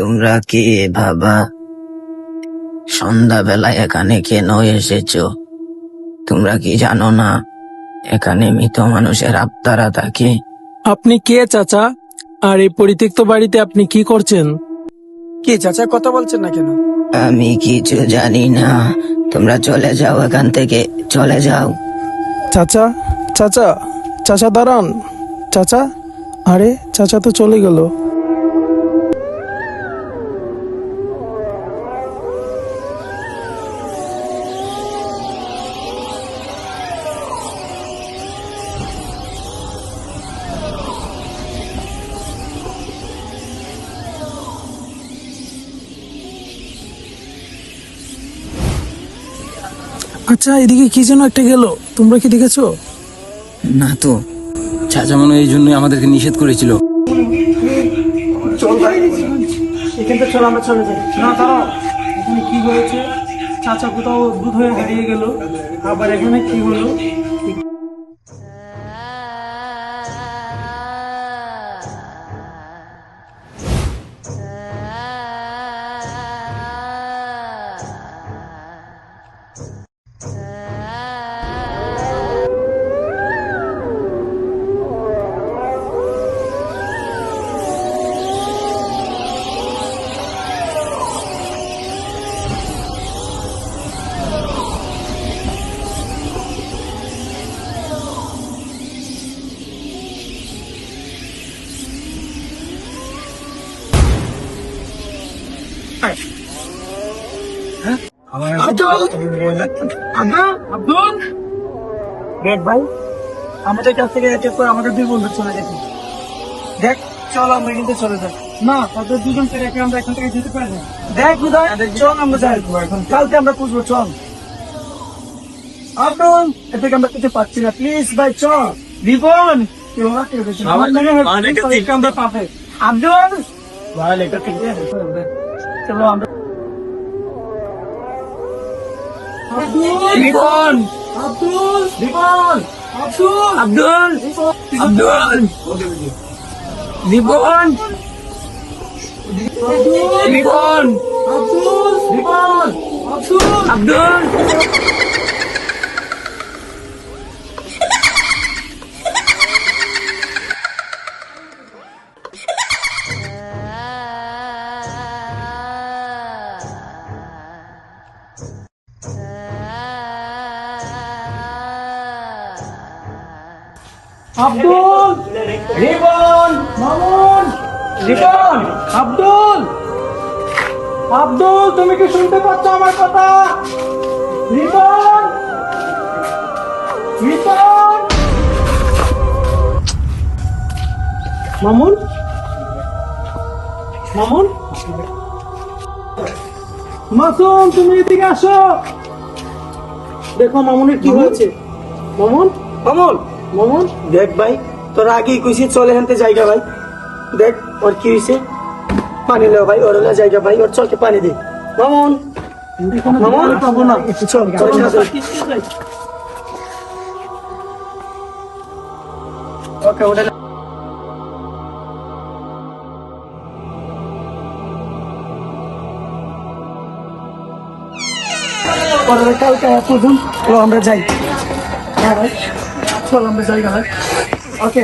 তোমরা কে বাবা? সন্ধ্যাবেলায় এখানে কেন এসেছ? তোমরা কি জানো না? এখানে মৃত মানুষের আত্মারা থাকে। আপনি কে চাচা? আর এই পরিত্যক্ত বাড়িতে আপনি কি করছেন? কে চাচা কথা বলছেন না কেন? আমি কিছু জানি না। তোমরা চলে যাও এখান থেকে। চলে যাও। চাচা চাচা চাচা দাঁড়ান। চাচা আরে চাচা তো চলে গেল। আচ্ছা এদিকে কি যেন একটা গেল। তোমরা কি দেখেছ? না তো চাচা মনে এই জন্যই আমাদেরকে নিষেধ করেছিল। এখান থেকে চল আমরা চলে যাই না দাঁড়াও এখানে কি হয়েছে? চাচা কোথাও অদ্ভুত হয়ে হারিয়ে গেল। আবার এখানে কি হলো? ভাই আমাদের কাছ থেকে এক এক করে আমাদের দুই বন্ধু চলে গেছে। দেখ চল আমরা কিন্তু চলে যাই। না তাদের দুজন থেকে আমরা এখান থেকে যেতে পারি দেখ উদয় চল আমরা যাই। কালকে আমরা খুঁজবো চল। আব্দুল আমরা কিছু পাচ্ছি না। প্লিজ ভাই চল। রিপন আমার পাবে। আব্দুল! ভাই লেখা ঠিক আছে চলো আমরা রিপন আব্দুল রিপন আব্দুল আব্দুল আব্দুল রিপন রিপন আব্দুল রিপন আব্দুল আব্দুল আব্দুল রিপন মামুন রিপন আব্দুল। আব্দুল তুমি কি শুনতে পাচ্ছ আমার কথা? রিপন রিপন মামুন? মামুন? মাসুম তুমি এদিকে আসো। দেখো মামুনের কি হয়েছে। মামুন? মামুন? মামুন দেখ ভাই, তোর আগেই কইছি চলে হানতে জায়গা ভাই। দেখ, ওর কি হয়েছে পানি লো ভাই, ওর হলো জায়গা ভাই, ওর চলকে পানি দে। মামুন না আমরা যাই। হ্যাঁ ভাই। চল আমরা জায়গা ওকে